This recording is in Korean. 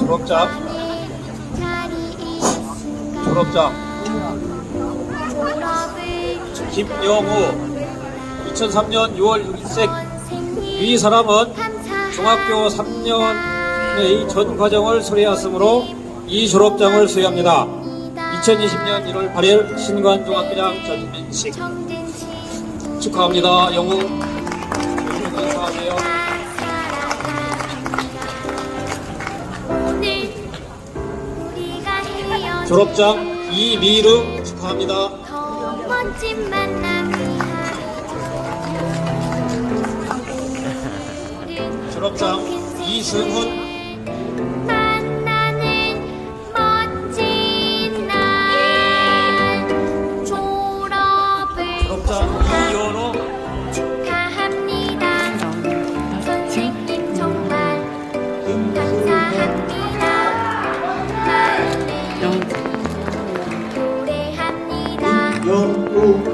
졸업장. 졸업을 김영우 2003년 6월 6일생 선생님 이 사람은. 중학교 3년의 전 과정을 수료하였으므로 이 졸업장을 수여합니다. 2020년 1월 8일 신관중학교장 전민식 축하합니다. 영우 축하하세요. 졸업장 이미루 축하합니다. 졸업장 이승훈. 졸업장 이요. Señor, tú.